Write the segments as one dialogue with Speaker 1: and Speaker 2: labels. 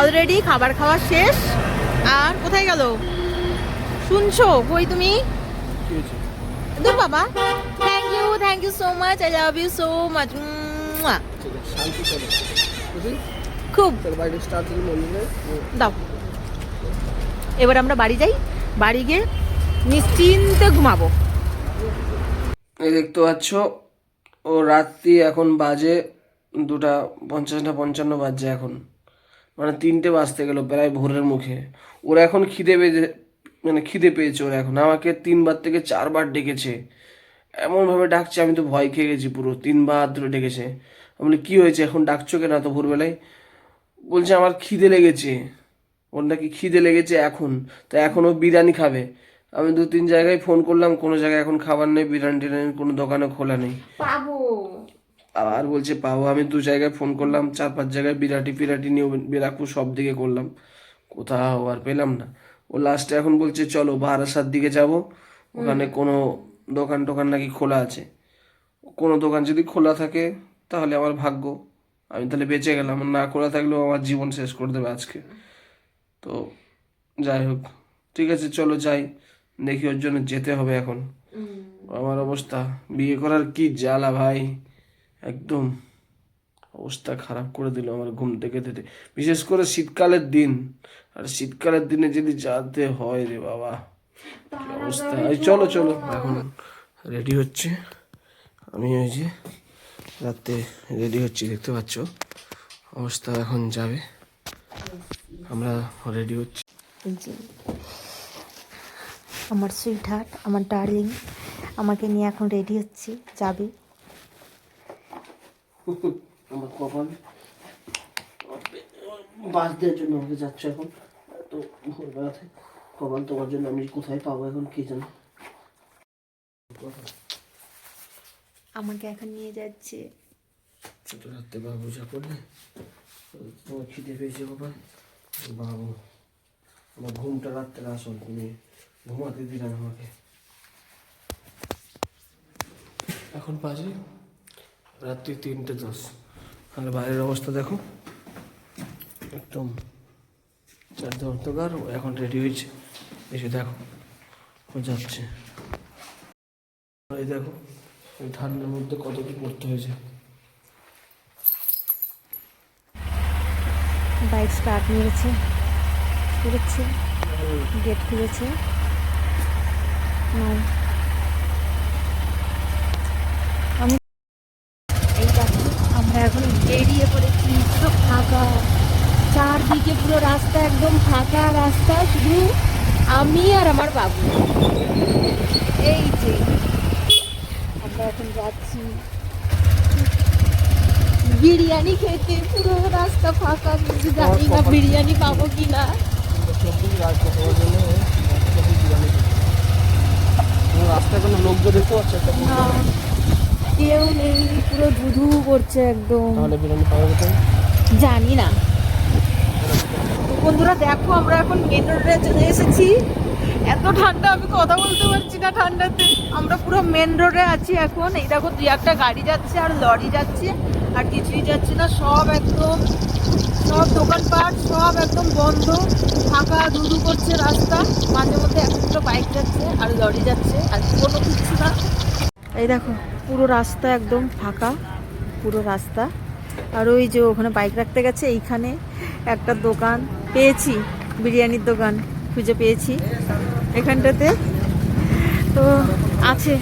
Speaker 1: Already খাবার খাওয়া শেষ। আর কোথায় গেল? শুনছো? কই তুমি? দূর বাবা। Thank you thank you so much I love you so much খুব। দাও। এবার আমরা বাড়ি যাই। বাড়ি গিয়ে নিশ্চিন্তে ঘুমাবো।
Speaker 2: এই দেখতে পাচ্ছ, ও রাত্রি এখন বাজে দুটা পঞ্চাশ না পঞ্চান্ন বাজছে এখন। মানে তিনটে বাজতে গেল প্রায় ভোরের মুখে। ওরা এখন খিদে পেয়েছে মানে খিদে পেয়েছে ওরা এখন। আমাকে তিনবার থেকে চারবার ডেকেছে। এমনভাবে ডাকছে, আমি তো ভয় খেয়ে গেছি পুরো। তিনবার ধরে ডেকেছে। আমি বলি, কী হয়েছে? এখন ডাকছো কেন এত ভোরবেলায়? বলছে, আমার খিদে লেগেছে। ওর নাকি খিদে লেগেছে এখন? তো এখনও বিরিয়ানি খাবে। আমি দু তিন জায়গায় ফোন করলাম, কোনো জায়গায় এখন খাবার নেই বিরিয়ানি টিরিয়ানি কোনো দোকানে খোলা নেই।
Speaker 1: পাবো।
Speaker 2: আবার বলছে পাবো আমি দু জায়গায় ফোন করলাম চার পাঁচ জায়গায় বিরাটি ফিরাটি নিয়ে বিরাকপুর সব দিকে করলাম। কোথাও আর পেলাম না। ও লাস্টে এখন বলছে চলো বারাসার দিকে যাব। ওখানে কোনো দোকান টোকান নাকি খোলা আছে। কোনো দোকান যদি খোলা থাকে তাহলে আমার ভাগ্য। আমি তাহলে বেঁচে গেলাম। আর না খোলা থাকলেও আমার জীবন শেষ করে দেবে আজকে। তো যাই হোক ঠিক আছে চলো যাই। দেখি ওর জন্য যেতে হবে এখন। আমার অবস্থা। বিয়ে করার কি জ্বালা ভাই। একদম অবস্থা খারাপ করে দিল আমার ঘুম থেকে থেকে। বিশেষ করে শীতকালের দিন। আর শীতকালের দিনে যদি যাতে হয় রে বাবা অবস্থা? চলো চলো। এখন রেডি হচ্ছে। আমি ওই যে রাতে রেডি হচ্ছি, দেখতে পাচ্ছ? অবস্থা এখন যাবে। আমরা রেডি হচ্ছি।
Speaker 1: আমার সুইট হার্ট আমার ডার্লিং, আমাকে নিয়ে এখন রেডি হচ্ছি, যাবে?
Speaker 2: আমার কপাল বাস দেওয়ার জন্য আমাকে যাচ্ছে এখন। তো ভোরবেলাতে কপাল তোমার জন্য আমি কোথায় পাবো এখন কি জানি?
Speaker 1: আমাকে এখন নিয়ে যাচ্ছে।
Speaker 2: ছোট রাত্রে বা পূজা করলে তোমার খিদে পেয়েছে কপাল। বাবু আমার ঘুমটা রাত্রে আসল তুমি ঘুমাতে দিলাম আমাকে। এখন বাজে? রাত্রি তিনটে দশ। আর বাইরের অবস্থা দেখো। একদম চারটে অন্ধকার এখন রেডি হয়েছে। এসে দেখো, ও যাচ্ছে। এই দেখো, এই ঠান্ডার মধ্যে কত কি করতে হয়েছে।
Speaker 1: বাইক স্টার্ট নিয়েছে। খুলেছে গেট খুলেছে। আমি এই দেখো আমরা এখন বেরিয়ে পড়েছি। পুরো ফাঁকা। চারদিকে পুরো রাস্তা একদম ফাঁকা রাস্তা শুধু আমি আর আমার বাবু। এই যে আমরা এখন যাচ্ছি। বিরিয়ানি খেতে পুরো রাস্তা ফাঁকা কিন্তু জানি না বিরিয়ানি পাবো কি না
Speaker 2: রাস্তায় কোনো লোকজন দেখতে পাচ্ছ
Speaker 1: না, কেউ নেই পুরো ধুধু করছে একদম।
Speaker 2: তাহলে বিরিয়ানি পাওয়া যেত
Speaker 1: জানি না। বন্ধুরা দেখো আমরা এখন মেন রোডে চলে এসেছি। এত ঠান্ডা আমি কথা বলতে পারছি না ঠান্ডাতে। আমরা পুরো মেন রোডে আছি এখন। এই দেখো দুই একটা গাড়ি যাচ্ছে আর লরি যাচ্ছে আর কিছুই যাচ্ছে না। সব একদম সব দোকানপাট সব একদম বন্ধ। ফাঁকা ধুধু করছে রাস্তা। মাঝে মধ্যে এক দুটো বাইক যাচ্ছে আর লরি যাচ্ছে আর কোনো কিছু না। এই দেখো পুরো রাস্তা একদম ফাঁকা, পুরো রাস্তা। আর ওই যে ওখানে বাইক রাখতে গেছে, এইখানে একটা দোকান পেয়েছি, বিরিয়ানির দোকান খুঁজে পেয়েছি। এখানটাতে তো আছে,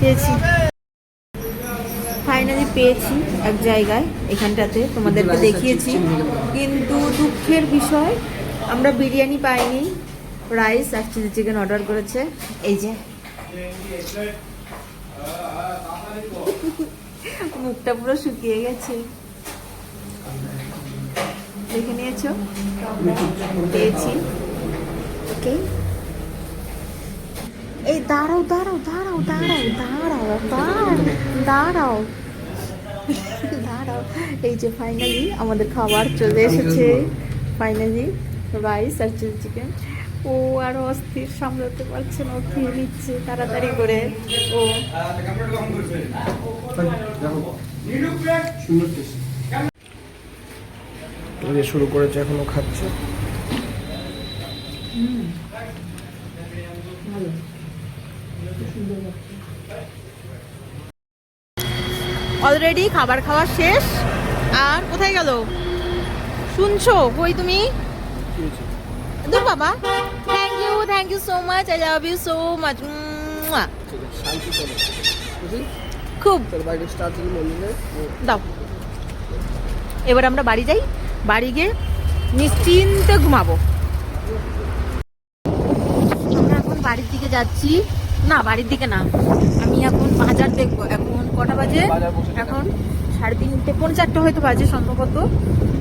Speaker 1: পেয়েছি। ফাইনালি পেয়েছি এক জায়গায়, এখানটাতে তোমাদেরকে দেখিয়েছি। কিন্তু দুঃখের বিষয়, আমরা বিরিয়ানি পাইনি। রাইস আর চিলি চিকেন অর্ডার করেছে। এই যে। মুখটা পুরো শুকিয়ে গেছে। দেখে নিয়েছো? পেয়েছি। ওকে। এই দাঁড়াও দাঁড়াও দাঁড়াও দাঁড়াও দাঁড়াও দাঁড়াও দাঁড়াও। দাঁড়াও। এই যে ফাইনালি আমাদের খাবার চলে এসেছে। ফাইনালি রাইস আর চিলি চিকেন ও আর অস্থির সামলাতে পারছে না ও খেয়ে নিচ্ছে তাড়াতাড়ি করে। ও।
Speaker 2: শুরু করেছে এখনও খাচ্ছে।
Speaker 1: অলরেডি খাবার খাওয়া শেষ। আর কোথায় গেল? শুনছো? কই তুমি? দূর বাবা thank you thank you so much I love you so much খুব দাও এবার আমরা বাড়ি যাই বাড়ি গিয়ে নিশ্চিন্তে ঘুমাবো আমরা এখন বাড়ির দিকে যাচ্ছি না বাড়ির দিকে না আমি এখন বাজার দেখব এখন কটা বাজে এখন সাড়ে তিনটে পৌনে চারটে হয়তো বাজে সম্ভবত।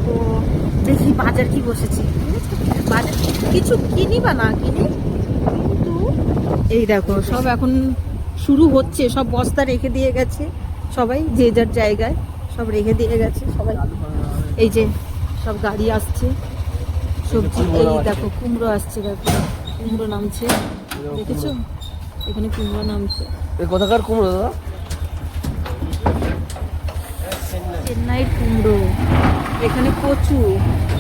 Speaker 1: তো দেখি বাজার কি বসেছি। বাজার কিছু কিনি বা না কিনি কিন্তু এই দেখো সব এখন শুরু হচ্ছে সব বস্তা রেখে দিয়ে গেছে সবাই যে যার জায়গায় সব রেখে দিয়ে গেছে সবাই এই যে সব গাড়ি আসছে সবজি এই দেখো কুমড়ো আসছে দেখো কুমড়ো নামছে দেখেছ? এখানে কুমড়ো নামছে।
Speaker 2: কোথাকার কুমড়ো দাদা?
Speaker 1: চেন্নাইয়ের কুমড়ো। এখানে কচু।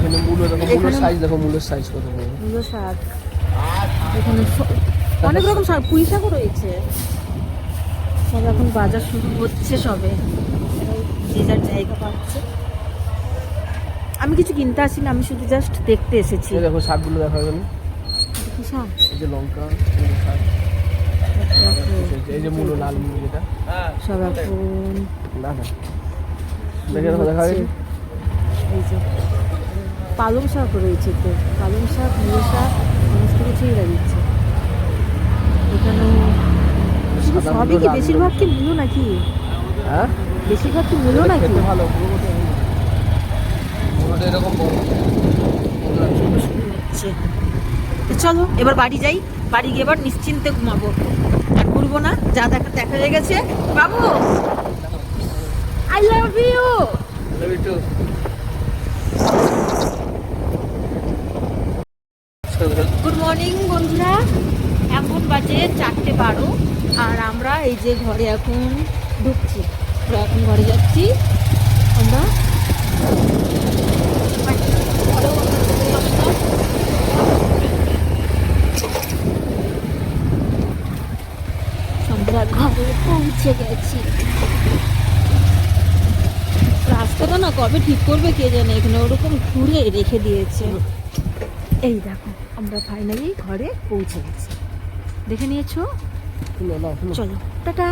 Speaker 2: এখানে মূলো দেখো মূলোর সাইজ দেখো মূলোর সাইজ কত বড়?
Speaker 1: মূলো শাক এখানে অনেক রকম শাক পুঁই শাকও রয়েছে। সব এখন বাজার শুরু হচ্ছে সবে। যে যার জায়গা পাচ্ছে। আমি কিছু কিনতে আসিনি আমি শুধু জাস্ট দেখতে এসেছি।
Speaker 2: দেখো শাকগুলো দেখা গেল
Speaker 1: কি শাক
Speaker 2: এই যে লঙ্কা শাক, এই যে মূলো লাল মূলো যেটা।
Speaker 1: সব এখন
Speaker 2: না না। দেখে দেখো
Speaker 1: এই যে। পালং শাক রয়েছে তো পালং শাক মূলো শাক সমস্ত কিছুই লাগিয়েছে এখানেও শুধু সবই কি বেশিরভাগ কি মূলো নাকি?
Speaker 2: হ্যাঁ?
Speaker 1: বেশিরভাগ কি মূলো নাকি?
Speaker 2: ভালো এরকম বড়।
Speaker 1: চলো এবার বাড়ি যাই। বাড়ি গিয়ে এবার নিশ্চিন্তে ঘুমাবো। আর ঘুরবো না যা দেখা দেখা হয়ে গেছে। বাবু! আই লাভ ইউ
Speaker 2: একটু
Speaker 1: গুড মর্নিং বন্ধুরা এখন বাজে চারটে বারো আর আমরা এই যে ঘরে এখন ঢুকছি। আমরা এখন ঘরে যাচ্ছি। আমরা ঘরে পৌঁছে গেছি। রাস্তাটা না কবে ঠিক করবে কে জানে এখানে ওরকম ঘুরে রেখে দিয়েছে। এই দেখো আমরা ফাইনালি ঘরে পৌঁছে গেছি। দেখে নিয়েছো? চলো। টাটা।